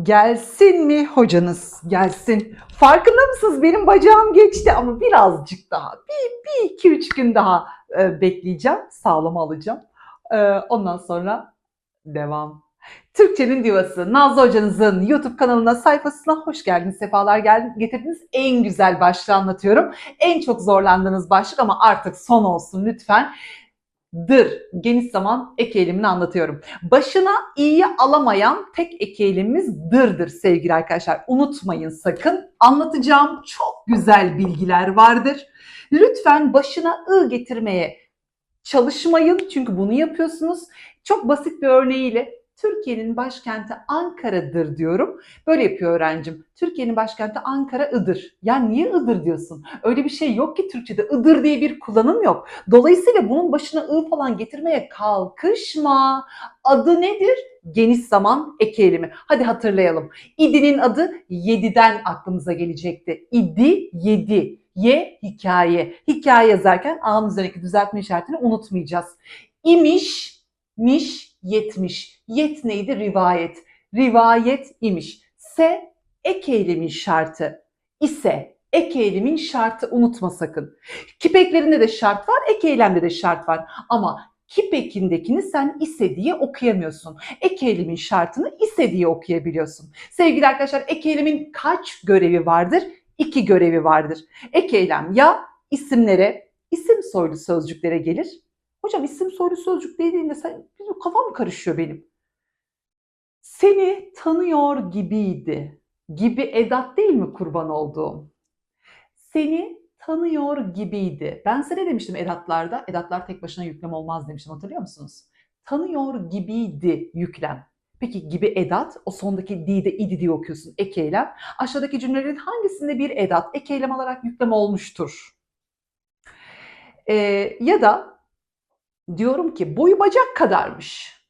Gelsin mi hocanız? Gelsin. Farkında mısınız? Benim bacağım geçti ama birazcık daha. Bir, bir iki üç gün daha e, bekleyeceğim. Sağlam alacağım. E, ondan sonra devam. Türkçenin Divası Nazlı Hocanızın YouTube kanalına sayfasına hoş geldiniz, sefalar geldiniz, getirdiniz. En güzel başlığı anlatıyorum. En çok zorlandığınız başlık ama artık son olsun lütfen. Dır, geniş zaman ek eylemini anlatıyorum. Başına i'yi alamayan tek ek eylemimiz dırdır sevgili arkadaşlar. Unutmayın sakın. Anlatacağım çok güzel bilgiler vardır. Lütfen başına ı getirmeye çalışmayın çünkü bunu yapıyorsunuz. Çok basit bir örneğiyle Türkiye'nin başkenti Ankara'dır diyorum. Böyle yapıyor öğrencim. Türkiye'nin başkenti Ankara Iğdır. Ya niye Iğdır diyorsun? Öyle bir şey yok ki Türkçe'de. Iğdır diye bir kullanım yok. Dolayısıyla bunun başına ı falan getirmeye kalkışma. Adı nedir? Geniş zaman eki. Hadi hatırlayalım. İdi'nin adı yediden aklımıza gelecekti. İdi, yedi. Ye, hikaye. Hikaye yazarken A'nın üzerindeki düzeltme işaretini unutmayacağız. İmiş, miş, yetmiş. Yet neydi? Rivayet. Rivayet imiş. Se, ek eylemin şartı. İse, ek eylemin şartı unutma sakın. Kipeklerinde de şart var, ek eylemde de şart var. Ama kipekindekini sen ise diye okuyamıyorsun. Ek eylemin şartını ise diye okuyabiliyorsun. Sevgili arkadaşlar ek eylemin kaç görevi vardır? İki görevi vardır. Ek eylem ya isimlere, isim soylu sözcüklere gelir. Hocam isim soylu sözcük dediğinde sen, kafam karışıyor benim. Seni tanıyor gibiydi. Gibi edat değil mi kurban olduğum? Seni tanıyor gibiydi. Ben size ne demiştim edatlarda? Edatlar tek başına yüklem olmaz demiştim hatırlıyor musunuz? Tanıyor gibiydi yüklem. Peki gibi edat, o sondaki di de idi diye okuyorsun ek eylem. Aşağıdaki cümlelerin hangisinde bir edat ek eylem olarak yüklem olmuştur? Ee, ya da diyorum ki boyu bacak kadarmış.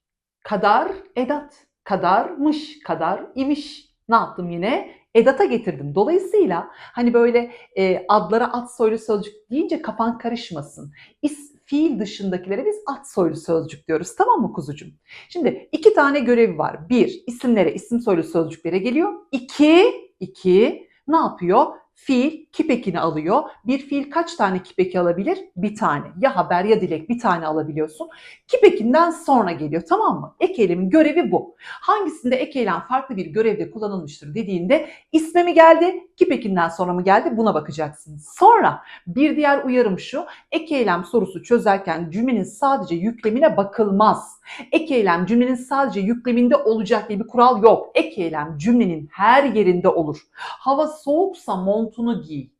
Kadar edat, kadarmış, kadar imiş. Ne yaptım yine? Edata getirdim. Dolayısıyla hani böyle e, adlara at soylu sözcük deyince kafan karışmasın. İs, fiil dışındakilere biz at soylu sözcük diyoruz. Tamam mı kuzucuğum? Şimdi iki tane görevi var. Bir, isimlere, isim soylu sözcüklere geliyor. İki, iki ne yapıyor? Fiil kipekini alıyor. Bir fiil kaç tane kipeki alabilir? Bir tane. Ya haber ya dilek bir tane alabiliyorsun. Kipekinden sonra geliyor tamam mı? Ek eylemin görevi bu. Hangisinde ek eylem farklı bir görevde kullanılmıştır dediğinde isme mi geldi, kipekinden sonra mı geldi buna bakacaksınız. Sonra bir diğer uyarım şu. Ek eylem sorusu çözerken cümlenin sadece yüklemine bakılmaz. Ek eylem cümlenin sadece yükleminde olacak diye bir kural yok. Ek eylem cümlenin her yerinde olur. Hava soğuksa montunu giy.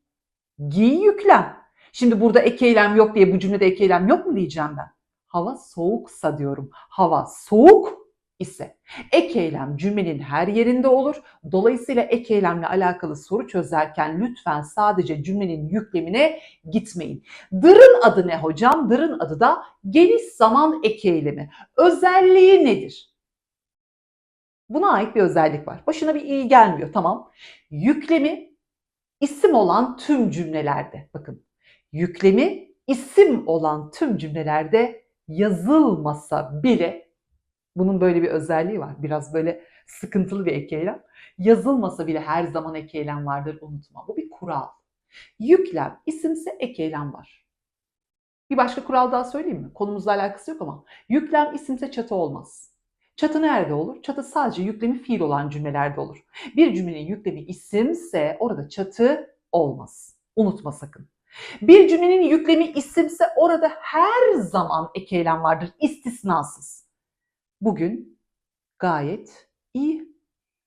Giy yüklem. Şimdi burada ek eylem yok diye bu cümlede ek eylem yok mu diyeceğim ben. Hava soğuksa diyorum. Hava soğuk ise ek eylem cümlenin her yerinde olur. Dolayısıyla ek eylemle alakalı soru çözerken lütfen sadece cümlenin yüklemine gitmeyin. Dırın adı ne hocam? Dırın adı da geniş zaman ek eylemi. Özelliği nedir? Buna ait bir özellik var. Başına bir iyi gelmiyor tamam. Yüklemi isim olan tüm cümlelerde bakın. Yüklemi isim olan tüm cümlelerde yazılmasa bile bunun böyle bir özelliği var. Biraz böyle sıkıntılı bir ek eylem. Yazılmasa bile her zaman ek eylem vardır unutma. Bu bir kural. Yüklem isimse ek eylem var. Bir başka kural daha söyleyeyim mi? Konumuzla alakası yok ama yüklem isimse çatı olmaz. Çatı nerede olur? Çatı sadece yüklemi fiil olan cümlelerde olur. Bir cümlenin yüklemi isimse orada çatı olmaz. Unutma sakın. Bir cümlenin yüklemi isimse orada her zaman ek eylem vardır. istisnasız. Bugün gayet iyi.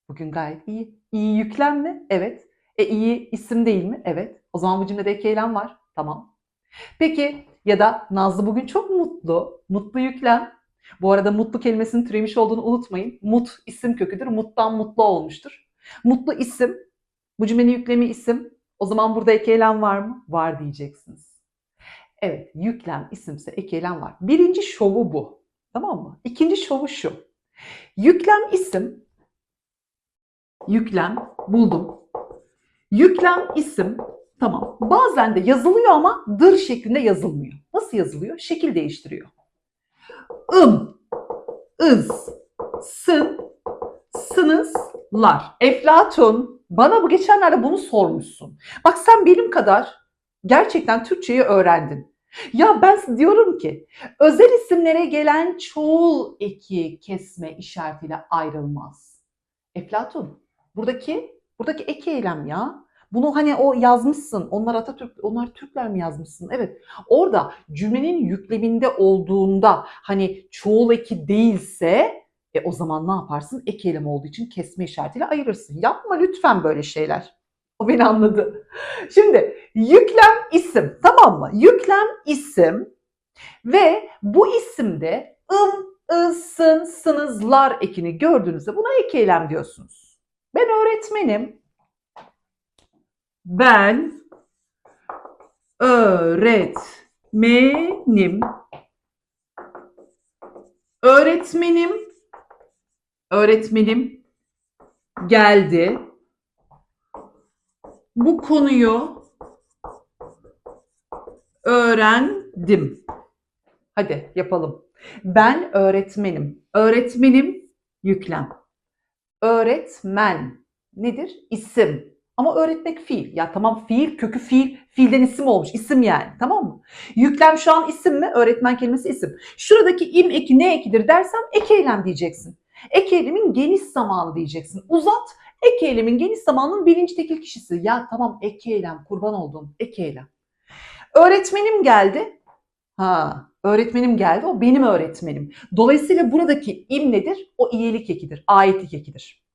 Bugün gayet iyi. İyi yüklem mi? Evet. E iyi isim değil mi? Evet. O zaman bu cümlede ek eylem var. Tamam. Peki ya da Nazlı bugün çok mutlu. Mutlu yüklem. Bu arada mutlu kelimesinin türemiş olduğunu unutmayın. Mut isim köküdür. Muttan mutlu olmuştur. Mutlu isim. Bu cümlenin yüklemi isim. O zaman burada ek var mı? Var diyeceksiniz. Evet, yüklem isimse ek var. Birinci şovu bu. Tamam mı? İkinci şovu şu. Yüklem isim. Yüklem buldum. Yüklem isim. Tamam. Bazen de yazılıyor ama dır şeklinde yazılmıyor. Nasıl yazılıyor? Şekil değiştiriyor. Im, ız, sın, sınız, Lar. Eflatun. Bana bu geçenlerde bunu sormuşsun. Bak sen benim kadar gerçekten Türkçeyi öğrendin. Ya ben diyorum ki özel isimlere gelen çoğul eki kesme işaretiyle ayrılmaz. Eflatun. Buradaki buradaki ek eylem ya. Bunu hani o yazmışsın. Onlar Atatürk, onlar Türkler mi yazmışsın? Evet. Orada cümlenin yükleminde olduğunda hani çoğul eki değilse e o zaman ne yaparsın? Ek eylem olduğu için kesme işaretiyle ayırırsın. Yapma lütfen böyle şeyler. O beni anladı. Şimdi yüklem isim tamam mı? Yüklem isim ve bu isimde ım, ısın, sınızlar ekini gördüğünüzde buna ek eylem diyorsunuz. Ben öğretmenim. Ben öğretmenim. Öğretmenim öğretmenim geldi. Bu konuyu öğrendim. Hadi yapalım. Ben öğretmenim. Öğretmenim yüklem. Öğretmen nedir? İsim. Ama öğretmek fiil. Ya tamam fiil kökü fiil. Fiilden isim olmuş. İsim yani. Tamam mı? Yüklem şu an isim mi? Öğretmen kelimesi isim. Şuradaki im eki ne ekidir dersem ek eylem diyeceksin. Ek eylemin geniş zamanı diyeceksin. Uzat ek eylemin geniş zamanının birinci tekil kişisi. Ya tamam ek eylem kurban oldum. Ek eylem. Öğretmenim geldi. Ha, öğretmenim geldi. O benim öğretmenim. Dolayısıyla buradaki im nedir? O iyilik ekidir. Aitlik ekidir.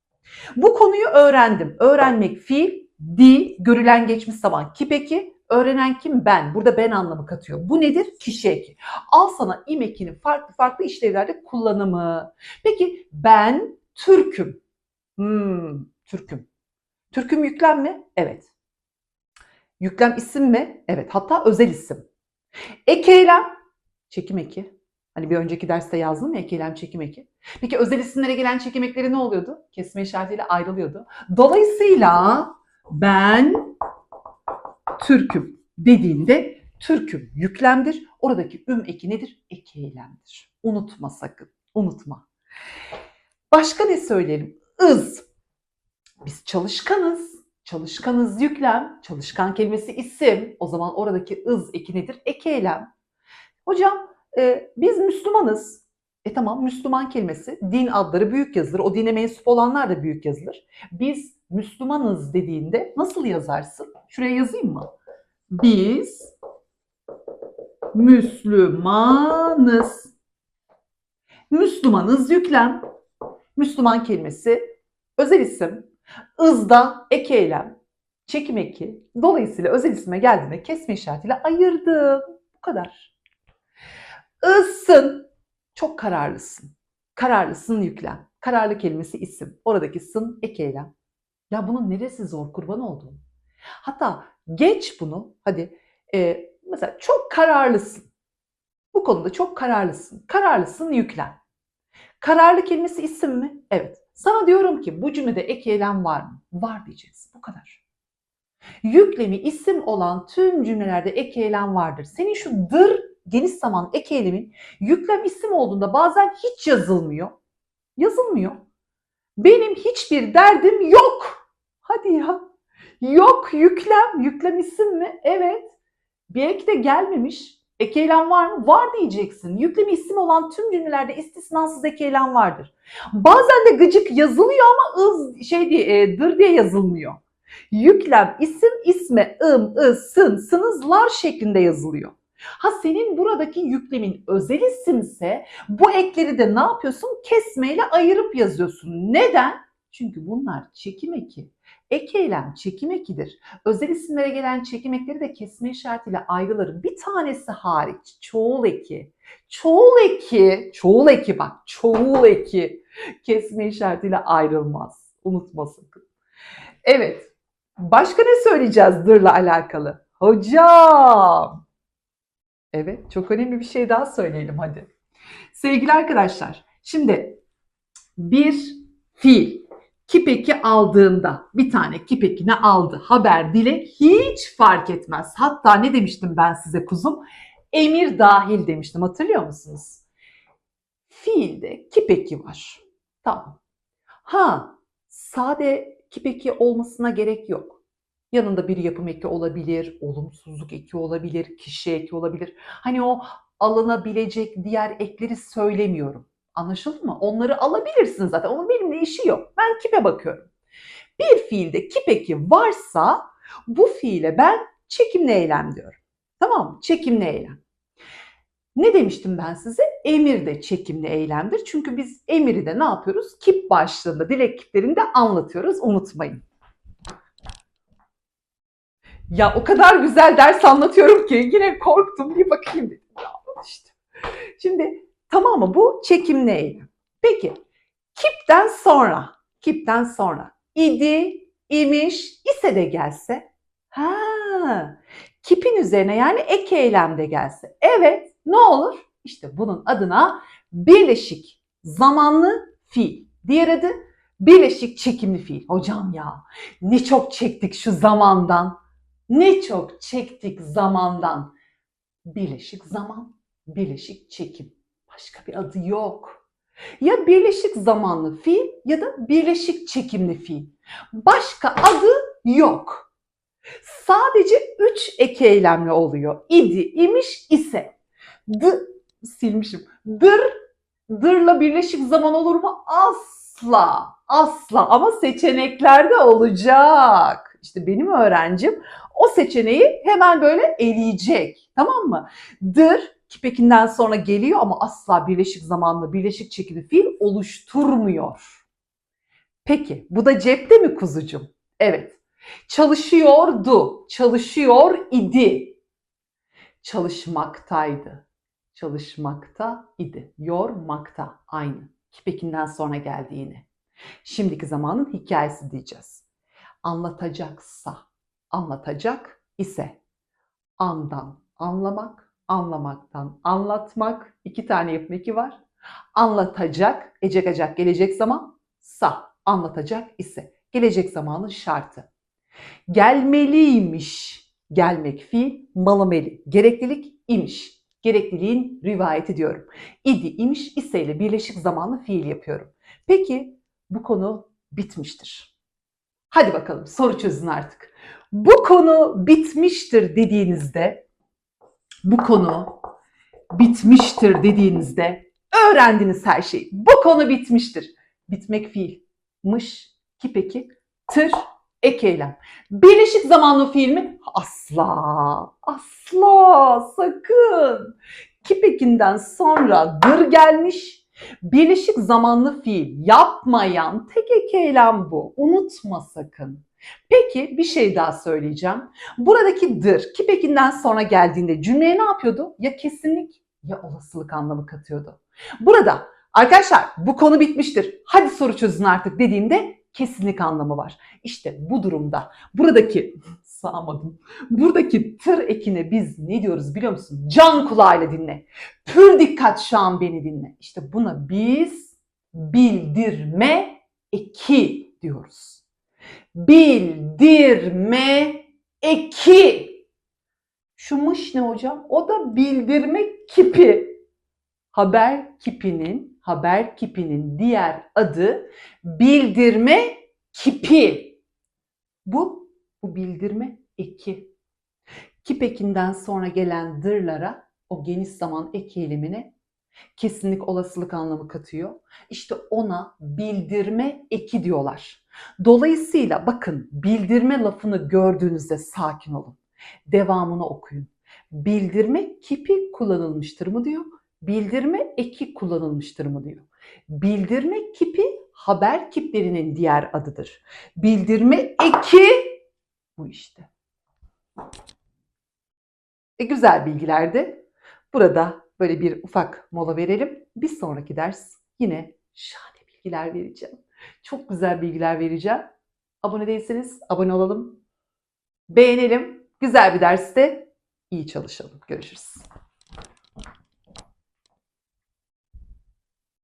Bu konuyu öğrendim. Öğrenmek fiil, di, görülen geçmiş zaman kip eki, öğrenen kim? Ben. Burada ben anlamı katıyor. Bu nedir? Kişi eki. Al sana im ekinin farklı farklı işlevlerde kullanımı. Peki ben Türk'üm. Hmm, Türk'üm. Türk'üm yüklem mi? Evet. Yüklem isim mi? Evet. Hatta özel isim. Ek eylem, çekim eki. Hani bir önceki derste yazdım ya ek eylem çekim eki. Peki özel isimlere gelen çekim ekleri ne oluyordu? Kesme işaretiyle ayrılıyordu. Dolayısıyla ben Türk'üm dediğinde Türk'üm yüklemdir. Oradaki üm eki nedir? Ek eylemdir. Unutma sakın. Unutma. Başka ne söyleyelim? Iz. Biz çalışkanız. Çalışkanız yüklem. Çalışkan kelimesi isim. O zaman oradaki ız eki nedir? Ek eylem. Hocam e, biz Müslümanız. E tamam Müslüman kelimesi din adları büyük yazılır. O dine mensup olanlar da büyük yazılır. Biz Müslümanız dediğinde nasıl yazarsın? Şuraya yazayım mı? Biz Müslümanız. Müslümanız yüklem. Müslüman kelimesi özel isim. Izda ek eylem. Çekim eki. Dolayısıyla özel isime geldiğinde kesme işaretiyle ayırdım. Bu kadar. Isın. Çok kararlısın. Kararlısın yüklem. Kararlı kelimesi isim. Oradaki sın ek eylem. Ya bunun neresi zor kurban olduğum. Hatta geç bunu. Hadi e, mesela çok kararlısın. Bu konuda çok kararlısın. Kararlısın yüklem. Kararlı kelimesi isim mi? Evet. Sana diyorum ki bu cümlede ek eylem var mı? Var diyeceksin. Bu kadar. Yüklemi isim olan tüm cümlelerde ek eylem vardır. Senin şu dır geniş zaman ek yüklem isim olduğunda bazen hiç yazılmıyor. Yazılmıyor. Benim hiçbir derdim yok. Hadi ya. Yok yüklem. Yüklem isim mi? Evet. Bir ek de gelmemiş. Ek var mı? Var diyeceksin. Yüklemi isim olan tüm cümlelerde istisnasız ek vardır. Bazen de gıcık yazılıyor ama ız şey diye, e, dır diye yazılmıyor. Yüklem isim isme ım, ı, sın, sınızlar şeklinde yazılıyor. Ha senin buradaki yüklemin özel isimse bu ekleri de ne yapıyorsun? Kesmeyle ayırıp yazıyorsun. Neden? Çünkü bunlar çekim eki. Ek eylem çekim ekidir. Özel isimlere gelen çekim ekleri de kesme işaretiyle ayrılır. Bir tanesi hariç çoğul eki. Çoğul eki, çoğul eki bak çoğul eki kesme işaretiyle ayrılmaz. Unutma sakın. Evet. Başka ne söyleyeceğiz dırla alakalı? Hocam. Evet, çok önemli bir şey daha söyleyelim hadi. Sevgili arkadaşlar, şimdi bir fiil kipeki aldığında bir tane kipekini aldı haber dile hiç fark etmez. Hatta ne demiştim ben size kuzum? Emir dahil demiştim hatırlıyor musunuz? Fiilde kipeki var. Tamam. Ha Sade kip eki olmasına gerek yok. Yanında bir yapım eki olabilir, olumsuzluk eki olabilir, kişi eki olabilir. Hani o alınabilecek diğer ekleri söylemiyorum. Anlaşıldı mı? Onları alabilirsin zaten. Onun benimle işi yok. Ben kipe bakıyorum. Bir fiilde kip eki varsa bu fiile ben çekimli eylem diyorum. Tamam mı? Çekimli eylem. Ne demiştim ben size? Emir de çekimli eylemdir. Çünkü biz emiri de ne yapıyoruz? Kip başlığında, dilek kiplerinde anlatıyoruz. Unutmayın. Ya o kadar güzel ders anlatıyorum ki yine korktum bir bakayım dedim. Ya işte. Şimdi tamam mı? Bu çekimli eylem. Peki kipten sonra, kipten sonra idi, imiş, ise de gelse. Ha, kipin üzerine yani ek eylem de gelse. Evet, ne olur? İşte bunun adına birleşik zamanlı fiil. Diğer adı birleşik çekimli fiil. Hocam ya ne çok çektik şu zamandan. Ne çok çektik zamandan. Birleşik zaman, birleşik çekim. Başka bir adı yok. Ya birleşik zamanlı fiil ya da birleşik çekimli fiil. Başka adı yok. Sadece üç ek eylemle oluyor. İdi, imiş, ise. D silmişim. Dır, dırla birleşik zaman olur mu? Asla, asla ama seçeneklerde olacak. İşte benim öğrencim o seçeneği hemen böyle eleyecek. Tamam mı? Dır kipekinden sonra geliyor ama asla birleşik zamanlı, birleşik çekili fiil oluşturmuyor. Peki bu da cepte mi kuzucum? Evet. Çalışıyordu, çalışıyor idi. Çalışmaktaydı. Çalışmakta idi. Yormakta aynı. Kipekinden sonra geldi yine. Şimdiki zamanın hikayesi diyeceğiz. Anlatacaksa, anlatacak ise andan anlamak, anlamaktan anlatmak. iki tane yapım eki var. Anlatacak, ecek gelecek zaman sa anlatacak ise gelecek zamanın şartı. Gelmeliymiş. Gelmek fiil, malameli. Gereklilik imiş. Gerekliliğin rivayeti diyorum. İdi, imiş, ise ile birleşik zamanlı fiil yapıyorum. Peki bu konu bitmiştir. Hadi bakalım soru çözün artık. Bu konu bitmiştir dediğinizde bu konu bitmiştir dediğinizde öğrendiniz her şeyi. Bu konu bitmiştir. Bitmek fiil. Mış, kipeki, tır, ek eylem. Birleşik zamanlı fiil mi? Asla, asla, sakın. Kipekinden sonra dır gelmiş. Birleşik zamanlı fiil yapmayan tek ek eylem bu. Unutma sakın. Peki bir şey daha söyleyeceğim. Buradaki dır kipekinden sonra geldiğinde cümleye ne yapıyordu? Ya kesinlik ya olasılık anlamı katıyordu. Burada arkadaşlar bu konu bitmiştir. Hadi soru çözün artık dediğimde kesinlik anlamı var. İşte bu durumda buradaki sağmadım. Buradaki tır ekine biz ne diyoruz biliyor musun? Can kulağıyla dinle. Pür dikkat şu an beni dinle. İşte buna biz bildirme eki diyoruz. Bildirme eki. Şu mış ne hocam? O da bildirme kipi. Haber kipinin, haber kipinin diğer adı bildirme kipi. Bu, bu bildirme eki. Kip ekinden sonra gelen dırlara o geniş zaman ek kesinlik olasılık anlamı katıyor. İşte ona bildirme eki diyorlar. Dolayısıyla bakın bildirme lafını gördüğünüzde sakin olun. Devamını okuyun. Bildirme kipi kullanılmıştır mı diyor. Bildirme eki kullanılmıştır mı diyor. Bildirme kipi haber kiplerinin diğer adıdır. Bildirme eki bu işte. E, güzel bilgilerdi. Burada böyle bir ufak mola verelim. Bir sonraki ders yine şahane bilgiler vereceğim. Çok güzel bilgiler vereceğim. Abone değilseniz abone olalım. Beğenelim. Güzel bir derste iyi çalışalım. Görüşürüz.